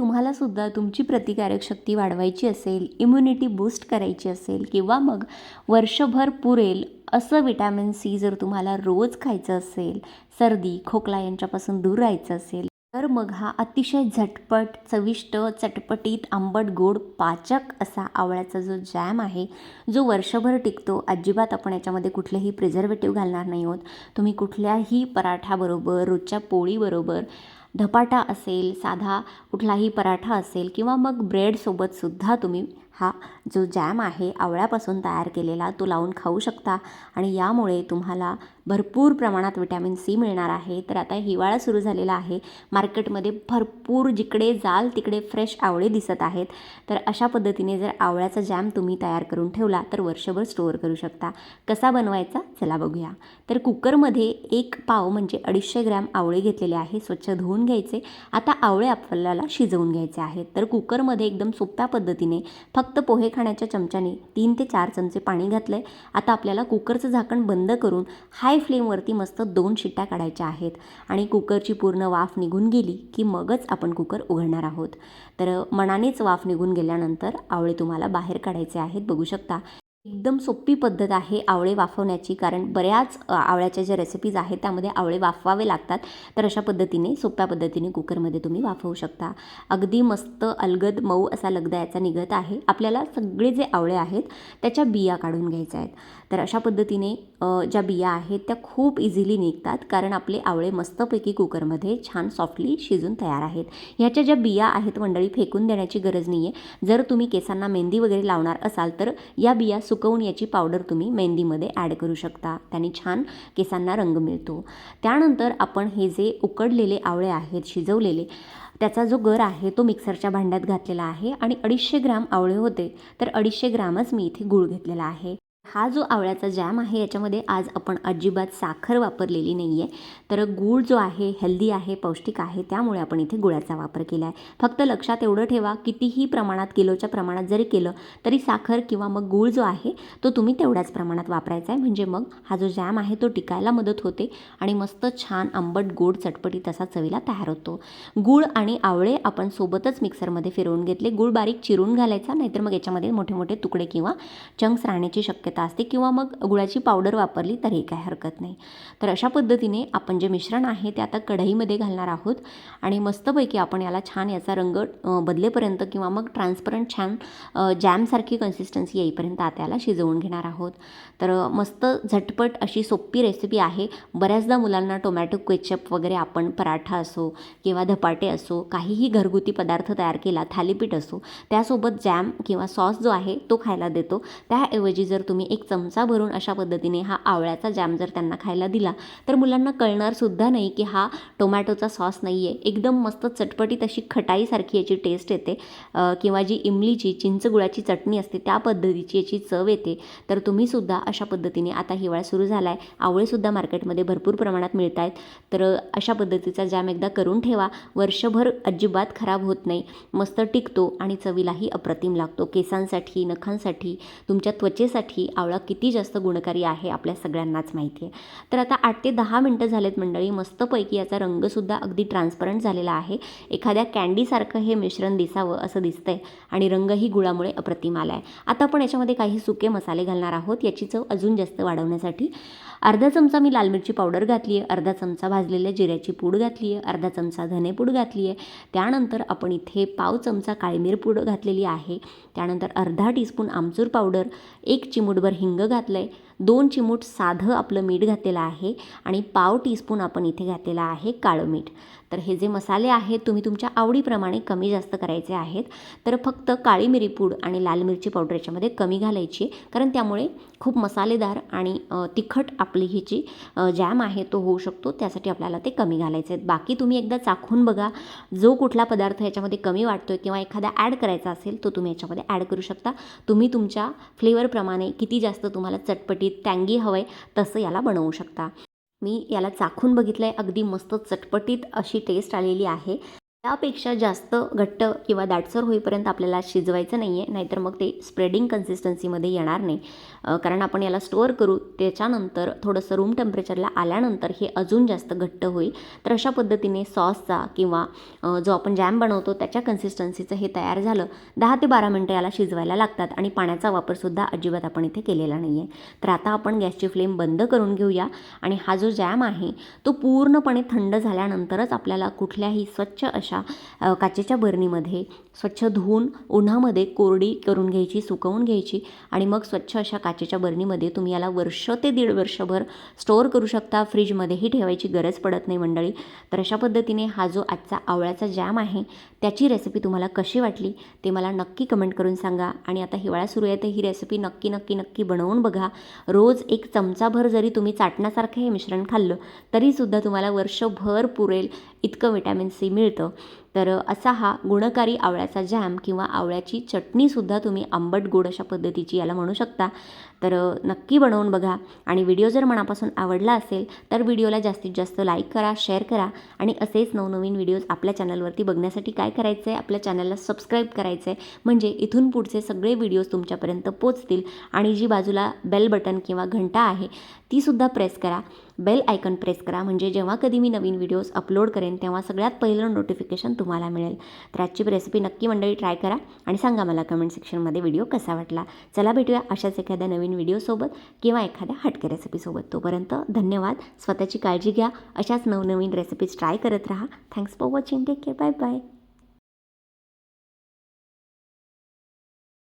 तुम्हालासुद्धा तुमची प्रतिकारक शक्ती वाढवायची असेल इम्युनिटी बूस्ट करायची असेल किंवा मग वर्षभर पुरेल असं विटॅमिन सी जर तुम्हाला रोज खायचं असेल सर्दी खोकला यांच्यापासून दूर राहायचं असेल तर मग हा अतिशय झटपट चविष्ट चटपटीत आंबट गोड पाचक असा आवळ्याचा जो जॅम आहे जो वर्षभर टिकतो अजिबात आपण याच्यामध्ये कुठलेही प्रिझर्वेटिव्ह घालणार नाही आहोत. तुम्ही कुठल्याही पराठ्याबरोबर रोजच्या पोळीबरोबर धपाटा असेल साधा कुठलाही पराठा असेल किंवा मग ब्रेडसोबतसुद्धा तुम्ही हा जो जॅम आहे आवळ्यापासून तयार केलेला तो लावून खाऊ शकता. आणि यामुळे तुम्हाला भरपूर प्रमाणात विटॅमिन सी मिळणार आहे. तर आता हिवाळा सुरू झालेला आहे. मार्केटमध्ये भरपूर जिकडे जाल तिकडे फ्रेश आवळे दिसत आहेत. तर अशा पद्धतीने जर आवळ्याचा जॅम तुम्ही तयार करून ठेवला तर वर्षभर स्टोअर करू शकता. कसा बनवायचा? चला बघूया. तर कुकरमध्ये एक पाव म्हणजे अडीचशे ग्रॅम आवळे घेतलेले आहे स्वच्छ धुवून घ्यायचे. आता आवळे आपल्याला शिजवून घ्यायचे आहेत. तर कुकरमध्ये एकदम सोप्या पद्धतीने फक्त पोहे खाण्याच्या चमच्याने तीन ते चार चमचे पाणी घातलं आहे आता आपल्याला कुकरचं झाकण बंद करून हाय फ्लेमवरती मस्त दोन शिट्ट्या काढायच्या आहेत. आणि कुकरची पूर्ण वाफ निघून गेली की मगच आपण कुकर उघडणार आहोत. तर मनानेच वाफ निघून गेल्यानंतर आवळे तुम्हाला बाहेर काढायचे आहेत. बघू शकता. एकदम सोपी पद्धत आहे आवळे वाफवण्याची कारण बऱ्याच आवळ्याच्या ज्या रेसिपीज आहेत त्यामध्ये आवळे वाफवावे लागतात. तर अशा पद्धतीने सोप्या पद्धतीने कुकरमध्ये तुम्ही वाफवू शकता. अगदी मस्त अलगद मऊ असा लगदा याचा निघत आहे. आपल्याला सगळे जे आवळे आहेत त्याच्या बिया काढून घ्यायच्या आहेत. तर अशा पद्धतीने ज्या बिया आहेत त्या खूप इझिली निघतात कारण आपले आवळे मस्तपैकी कुकरमध्ये छान सॉफ्टली शिजून तयार आहेत. ह्याच्या ज्या बिया आहेत मंडळी फेकून देण्याची गरज नाही आहे जर तुम्ही केसांना मेहंदी वगैरे लावणार असाल तर या बिया सुकवून याची पावडर तुम्ही मेहंदीमध्ये ॲड करू शकता. त्याने छान केसांना रंग मिळतो. त्यानंतर आपण हे जे उकडलेले आवळे आहेत शिजवलेले त्याचा जो गर आहे तो मिक्सरच्या भांड्यात घातलेला आहे आणि अडीचशे ग्राम आवळे होते तर अडीचशे ग्रामच मी इथे गूळ घेतलेला आहे. हा जो आवळ्याचा जॅम आहे याच्यामध्ये आज आपण अजिबात साखर वापरलेली नाही आहे तर गूळ जो आहे हेल्दी आहे पौष्टिक आहे त्यामुळे आपण इथे गुळाचा वापर केला आहे. फक्त लक्षात एवढं ठेवा कितीही प्रमाणात किलोच्या प्रमाणात जरी केलं तरी साखर किंवा मग गूळ जो आहे तो तुम्ही तेवढ्याच प्रमाणात वापरायचा आहे. म्हणजे मग हा जो जॅम आहे तो टिकायला मदत होते आणि मस्त छान आंबट गोड चटपटी तसा चवीला तयार होतो. गूळ आणि आवळे आपण सोबतच मिक्सरमध्ये फिरवून घेतले. गूळ बारीक चिरून घालायचा नाहीतर मग याच्यामध्ये मोठे मोठे तुकडे किंवा चंक्स राहण्याची शक्यता असते किंवा मग गुळाची पावडर वापरली तरीही काही हरकत नाही. तर अशा पद्धतीने आपण जे मिश्रण आहे ते आता कढईमध्ये घालणार आहोत आणि मस्तपैकी आपण याला छान याचा रंग बदलेपर्यंत किंवा मग ट्रान्सपरंट छान जॅमसारखी कन्सिस्टन्सी येईपर्यंत आता याला शिजवून घेणार आहोत. तर मस्त झटपट अशी सोपी रेसिपी आहे. बऱ्याचदा मुलांना टोमॅटो केचप वगैरे आपण पराठा असो किंवा धपाटे असो काहीही घरगुती पदार्थ तयार केला थालीपीठ असो त्यासोबत जॅम किंवा सॉस जो आहे तो खायला देतो. त्याऐवजी जर तुम्ही एक चमचा भरून अशा पद्धतीने हा आवळ्याचा जॅम जर त्यांना खायला दिला तर मुलांना कळणारसुद्धा नाही की हा टोमॅटोचा सॉस नाही आहे एकदम मस्त चटपटीत अशी खटाईसारखी याची टेस्ट येते. किंवा जी इमलीची चिंचगुळाची चटणी असते त्या पद्धतीची याची चव येते. तर तुम्हीसुद्धा अशा पद्धतीने आता हिवाळा सुरू झाला आहे आवळेसुद्धा मार्केटमध्ये भरपूर प्रमाणात मिळत आहेत तर अशा पद्धतीचा जॅम एकदा करून ठेवा. वर्षभर अजिबात खराब होत नाही. मस्त टिकतो आणि चवीलाही अप्रतिम लागतो. केसांसाठी नखांसाठी तुमच्या त्वचेसाठी आवळा किती जास्त गुणकारी आहे आपल्या सगळ्यांनाच माहिती आहे. तर आता आठ ते दहा मिनटं झालेत मंडळी मस्तपैकी याचा रंगसुद्धा अगदी ट्रान्सपरंट झालेला आहे. एखाद्या कॅन्डीसारखं हे मिश्रण दिसावं असं दिसतंय आणि रंगही गुळामुळे अप्रतिम आला आहे आता आपण याच्यामध्ये काही सुके मसाले घालणार आहोत याची चव अजून जास्त वाढवण्यासाठी. अर्धा चमचा मी लाल मिरची पावडर घातली आहे अर्धा चमचा भाजलेल्या जिऱ्याची पूड घातली आहे अर्धा चमचा धनेपूड घातली आहे. त्यानंतर आपण इथे पाव चमचा काळीमीर पूड घातलेली आहे. त्यानंतर अर्धा टीस्पून आमचूर पावडर एक चिमूटभर हिंग घातलं आहे दोन चिमूट साधं आपलं मीठ घातलेलं आहे आणि पाव टीस्पून आपण इथे घातलेलं आहे काळं मीठ. तर हे जे मसाले आहेत तुम्ही तुमच्या आवडीप्रमाणे कमी जास्त करायचे आहेत. तर फक्त काळी मिरी पूड आणि लाल मिरची पावडर याच्यामध्ये कमी घालायची कारण त्यामुळे खूप मसालेदार आणि तिखट आपली ही जी जॅम आहे तो होऊ शकतो. त्यासाठी आपल्याला ते कमी घालायचे आहेत. बाकी तुम्ही एकदा चाखून बघा. जो कुठला पदार्थ याच्यामध्ये कमी वाटतो आहे किंवा एखादा ॲड करायचा असेल तो तुम्ही याच्यामध्ये ॲड करू शकता. तुम्ही तुमच्या फ्लेवरप्रमाणे किती जास्त तुम्हाला चटपटी टँगी हवं आहे तसं याला बनवू शकता. मी याला चाखून बघितलं आहे अगदी मस्त चटपटीत अशी टेस्ट आलेली आहे. त्यापेक्षा जास्त घट्ट किंवा दाटसर होईपर्यंत आपल्याला शिजवायचं नाही आहे नाहीतर मग ते स्प्रेडिंग कन्सिस्टन्सीमध्ये येणार नाही. कारण आपण याला स्टोअर करू त्याच्यानंतर थोडंसं रूम टेम्परेचरला आल्यानंतर हे अजून जास्त घट्ट होईल. तर अशा पद्धतीने सॉसचा किंवा जो आपण जॅम बनवतो त्याच्या कन्सिस्टन्सीचं हे तयार झालं. दहा ते बारा मिनटं याला शिजवायला लागतात आणि पाण्याचा वापरसुद्धा अजिबात आपण इथे केलेला नाही आहे तर आता आपण गॅसची फ्लेम बंद करून घेऊया. आणि हा जो जॅम आहे तो पूर्णपणे थंड झाल्यानंतरच आपल्याला कुठल्याही स्वच्छ अशा अशा काचेच्या बरणीमध्ये स्वच्छ धुवून उन्हामध्ये कोरडी करून घ्यायची सुकवून घ्यायची आणि मग स्वच्छ अशा काचेच्या बरणीमध्ये तुम्ही याला वर्ष ते दीड वर्षभर स्टोअर करू शकता. फ्रीजमध्येही ठेवायची गरज पडत नाही मंडळी. तर अशा पद्धतीने हा जो आजचा आवळ्याचा जॅम आहे त्याची रेसिपी तुम्हाला कशी वाटली ते मला नक्की कमेंट करून सांगा. आणि आता हिवाळा सुरू आहे तर ही रेसिपी नक्की नक्की नक्की बनवून बघा. रोज एक चमचाभर जरी तुम्ही चाटण्यासारखं हे मिश्रण खाल्लं तरीसुद्धा तुम्हाला वर्षभर पुरेल इतकं विटॅमिन सी मिळतं. तर असा हा गुणकारी आवळ्याचा जॅम किंवा आवळ्याची चटणीसुद्धा तुम्ही आंबट गोड अशा पद्धतीची याला म्हणू शकता. तर नक्की बनवून बघा. आणि व्हिडिओ जर मनापासून आवडला असेल तर व्हिडिओला जास्तीत जास्त लाईक करा शेअर करा. आणि असेच नवनवीन व्हिडिओज आपल्या चॅनलवरती बघण्यासाठी काय करायचं आहे आपल्या चॅनलला सबस्क्राईब करायचं आहे म्हणजे इथून पुढचे सगळे व्हिडिओज तुमच्यापर्यंत पोचतील. आणि जी बाजूला बेल बटन किंवा घंटा आहे तीसुद्धा प्रेस करा. बेल आयकन प्रेस करा. म्हणजे जेव्हा कधी मी नवीन व्हिडिओज अपलोड करेन तेव्हा सगळ्यात पहिलं नोटिफिकेशन तुम्हाला मिळेल. तर आजची रेसिपी नक्की मंडळी ट्राय करा. आणि सांगा मला कमेंट सेक्शनमध्ये व्हिडिओ कसा वाटला? चला भेटूया अशाच एखाद्या नवीन व्हिडिओसोबत किंवा एखाद्या हटके रेसिपीसोबत. तोपर्यंत धन्यवाद. स्वतःची काळजी घ्या. अशाच नवनवीन रेसिपीज ट्राय करत राहा. Thanks for watching take care bye bye